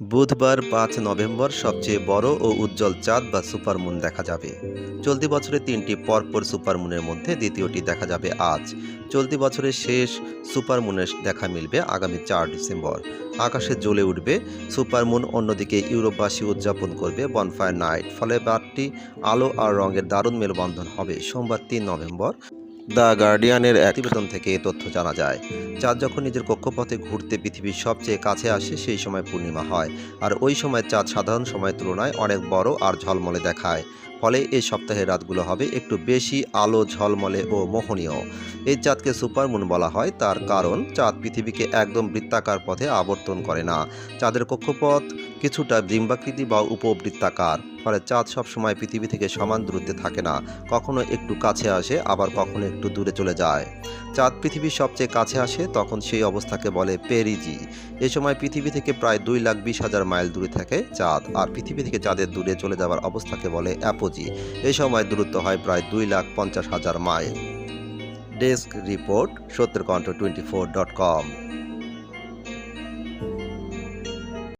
বুধবার পাঁচ নভেম্বর সবচেয়ে বড় ও উজ্জ্বল চাঁদ বা সুপারমুন দেখা যাবে। চলতি বছরে তিনটি পরপর সুপারমুনের মধ্যে দ্বিতীয়টি দেখা যাবে আজ। চলতি বছরের শেষ সুপারমুনের দেখা মিলবে আগামী চার ডিসেম্বর। আকাশে জ্বলে উঠবে, সুপারমুন অন্যদিকে ইউরোপবাসী উদযাপন করবে, বনফায়ার নাইট, ফলে বারটি আলো আর রঙের দারুণ মেলবন্ধন হবে। সোমবার তিন নভেম্বর দ্য গার্ডিয়ানের এক প্রতিবেদন থেকে এ তথ্য জানা যায়। চাঁদ যখন নিজের কক্ষপথে ঘুরতে পৃথিবীর সবচেয়ে কাছে আসে, সেই সময় পূর্ণিমা হয়। আর ওই সময় চাঁদ সাধারণ সময়ের তুলনায় অনেক বড় আর ঝলমলে দেখায়। ফলে এই সপ্তাহের রাতগুলো হবে একটু বেশি আলো, ঝলমলে ও মোহনীয়। এই চাঁদকে সুপারমুন বলা হয়। তার কারণ, চাঁদ পৃথিবীকে একদম বৃত্তাকার পথে আবর্তন করে না। চাঁদের কক্ষপথ কিছুটা ডিম্বাকৃতি বা উপবৃত্তাকার। ফলে চাঁদ সবসময় পৃথিবী থেকে সমান দূরত্বে থাকে না। কখনো একটু কাছে আসে, আবার কখনো একটু দূরে চলে যায়। চাঁদ পৃথিবীর সবচেয়ে কাছে আসে, তখন সেই অবস্থাকে বলে পেরিজি। এ সময় পৃথিবী থেকে প্রায় দুই লাখ বিশ হাজার মাইল দূরে থাকে চাঁদ, আর পৃথিবী থেকে চাঁদের দূরে চলে যাওয়ার অবস্থাকে বলে অ্যাপোজি। এ সময় দূরত্ব হয় প্রায় দুই লাখ পঞ্চাশ হাজার মাইল। ডেস্ক রিপোর্ট, সত্যের কণ্ঠ টোয়েন্টি ফোর ডট কম।